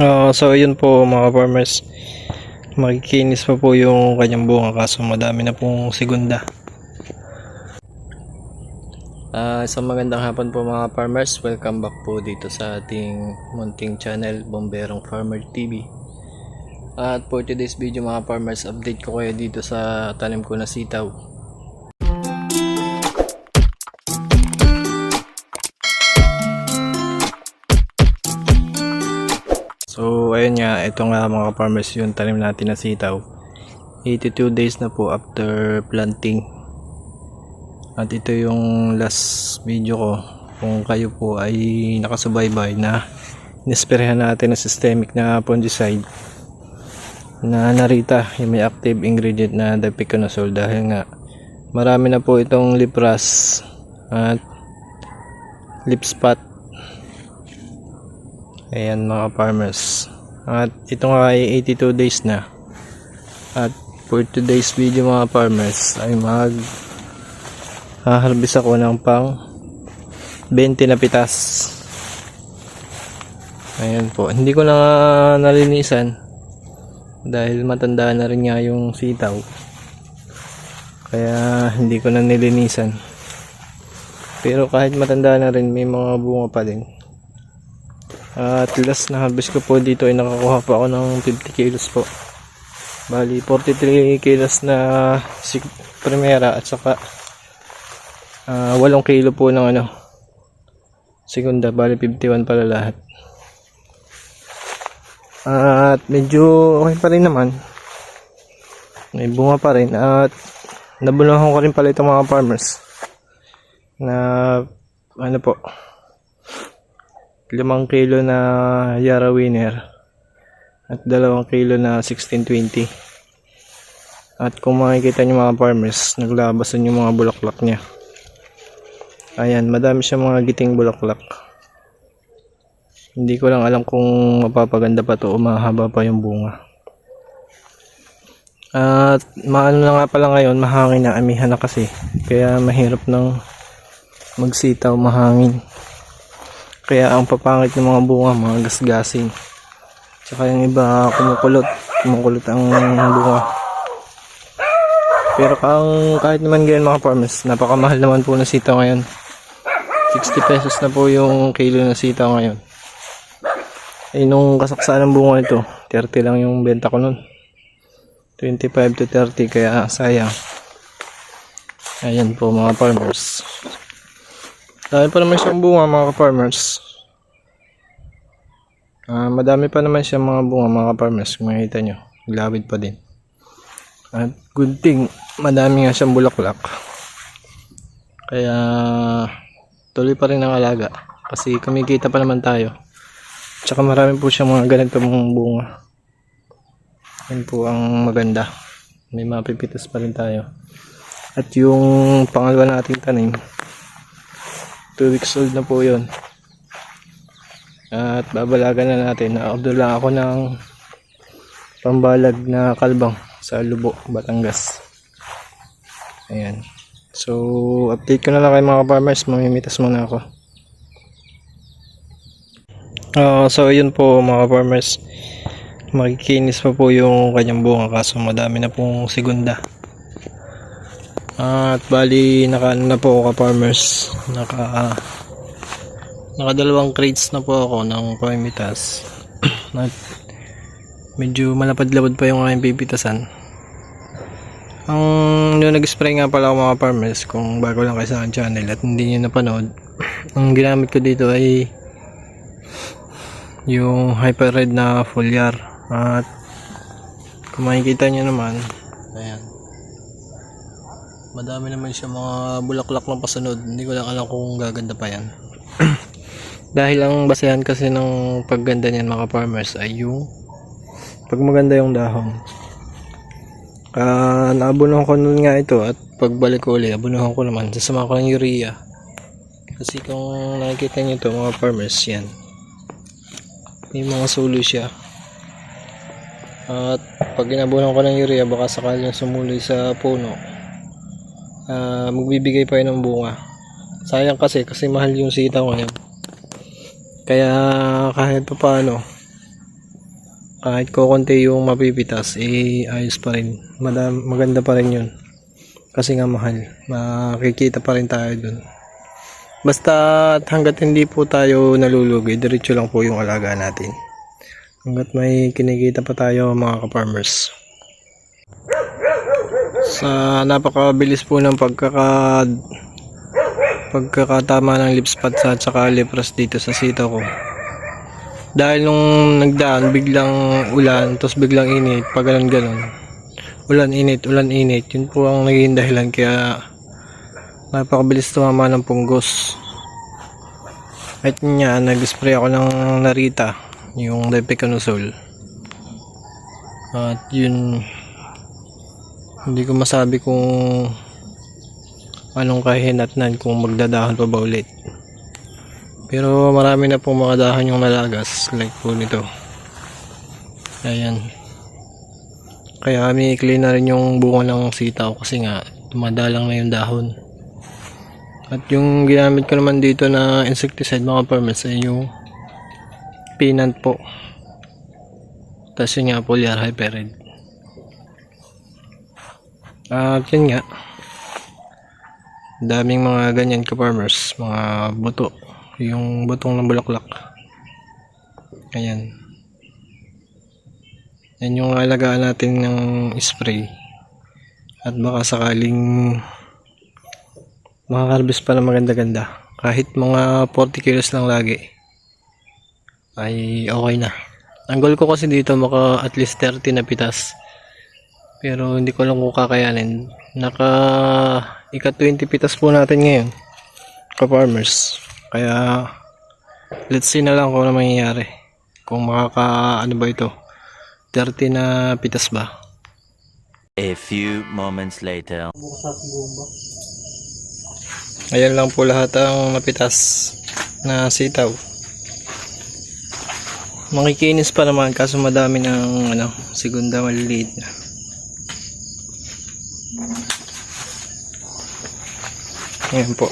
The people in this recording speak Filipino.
Ah, so ayun po mga farmers. Makikinis pa po yung kanyang bunga kaso madami na pong segunda. Ah, isang magandang hapon po mga farmers. Welcome back po dito sa ating munting channel Bomberong Farmer TV. At for today's video mga farmers, update ko kayo dito sa tanim ko na sitaw. So ayun nga, ito nga mga farmers yung tanim natin na sitaw. 82 days na po after planting. At ito yung last video ko. Kung kayo po ay nakasubaybay na nisperhan natin ng systemic na fungicide na narita yung may active ingredient na dipiconazole dahil nga marami na po itong lipras at lip spot Ayan mga farmers. At ito nga ay 82 days na. At for today's video mga farmers ay mag haharvest ako ng pang 20 na pitas. Ayan po. Hindi ko na nalinisan dahil matanda na rin nga yung sitaw. Kaya hindi ko na nilinisan. Pero kahit matanda na rin may mga bunga pa din. At last na harvest ko po dito ay nakakuha pa ako ng 50 kilos po. Bali 43 kilos na sig- primera at saka ah, 8 kilo po ng ano segunda bali 51 pala lahat. At medyo okay pa rin naman. May bunga pa rin at nabulungan ko rin pala itong mga farmers na ano po limang kilo na Yara Winner at dalawang kilo na 1620 at kung makikita nyo mga farmers naglabasan yung mga bulaklak niya. Ayan madami siya mga giting bulaklak. Hindi ko lang alam kung mapapaganda pa to o mahaba pa yung bunga. At maano na nga pala ngayon mahangin na amihan na kasi. Kaya mahirap ng magsitaw mahangin kaya ang papangit ng mga bunga, mga gasgasin. Tsaka yung iba kumukulot. Kumukulot ang bunga. Pero kang, kahit naman ganyan mga farmers, napakamahal naman po ng sitaw ngayon. 60 pesos na po yung kilo ng sitaw ngayon. Eh nung kasaksaan ng bunga nito, 30 lang yung benta ko nun. 25 to 30 kaya sayang. Ayan po mga farmers. Dahil pa naman siyang bunga mga farmers. Ah, madami pa naman siya mga bunga mga farmers kung makikita nyo. Glabid pa din. At good thing, madami nga siyang bulaklak. Kaya tuloy pa rin ang alaga. Kasi kumikita pa naman tayo. Tsaka marami po siyang mga ganitong bunga. Yan po ang maganda. May mapipitas pa rin tayo. At yung pangalawa nating tanim, 2 weeks old na po yun. At babalagan na natin. Na-order lang ako ng pambalag na kalbang sa Lubo, Batangas. Ayan. So update ko na lang kay mga farmers mamimitas muna ako. Ah, so ayun po mga farmers makikinis pa po yung kanyang bunga kaso madami na pong segunda at bali naka na po ako farmers. Naka nakadalawang crates na po ako ng pamimitas at medyo malapad-lapad pa yung aking pipitasan. Ang yung nag-spray nga pala ako mga farmers kung bago lang kayo sa aking channel at hindi nyo napanood ang ginamit ko dito ay yung hyper red na foliar. At kung makikita nyo naman ayan madami naman siya mga bulaklak ng pasunod. Hindi ko lang alam kung gaganda pa yan. Dahil ang basehan kasi ng pagganda niyan mga farmers ay yung pag maganda yung dahon. Uh, naabunuhan ko nun nga ito at pagbalik ko ulit abunuhan ko naman. Sasama ko ng urea. Kasi kung nakikita nyo ito mga farmers yan. May mga sulo siya. At pag inabunan ko ng urea baka sakaling sumuloy sa puno ah, magbibigay pa yun ng bunga sayang kasi kasi mahal yung sitaw ngayon kaya kahit pa paano kahit kukunti yung mapipitas, eh ayos pa rin. Madam, maganda pa rin yun. Kasi nga mahal. Makikita pa rin tayo dun. Basta at hanggat hindi po tayo nalulugi, diretso lang po yung alaga natin. Hanggat may kinikita pa tayo mga ka-farmers. Sa napakabilis po ng pagkaka pagkakatama ng lip spot sa at saka lepras dito sa sita ko. Dahil nung nagdaan, biglang ulan, tapos biglang init, pag ganun ganon. Ulan, init, ulan, init. Yun po ang naging dahilan kaya napakabilis tumama ng punggos. At yun nga, nag-spray ako ng narita, yung Depicanusol. At yun, hindi ko masabi kung anong kahinatnan kung magdadahon pa ba ulit. Pero marami na pong mga dahon yung nalagas, like po nito. Ayan. Kaya umiikli na rin yung bunga ng sitaw kasi nga dumadalang na yung dahon. At yung ginamit ko naman dito na insecticide mga farmers ay yung pinant po. Tapos yun nga foliar hyperid. At yun nga. Daming mga ganyan ka farmers, mga buto. Yung butong ng bulaklak. Ayan. Yan yung alagaan natin ng spray. At baka sakaling makakarbis pa ng maganda-ganda. Kahit mga 40 kilos lang lagi. Ay okay na. Ang goal ko kasi dito maka at least 30 na pitas. Pero hindi ko lang kung kakayanin. Naka ika 20 pitas po natin ngayon. Ka-farmers. Kaya let's see na lang kung ano mangyayari. Kung makaka ano ba ito. 30 na pitas ba? A few moments later. Ayan lang po lahat ang napitas na sitaw. Makikinis pa naman kaso madami ng ano, segunda maliliit na. Ayan po.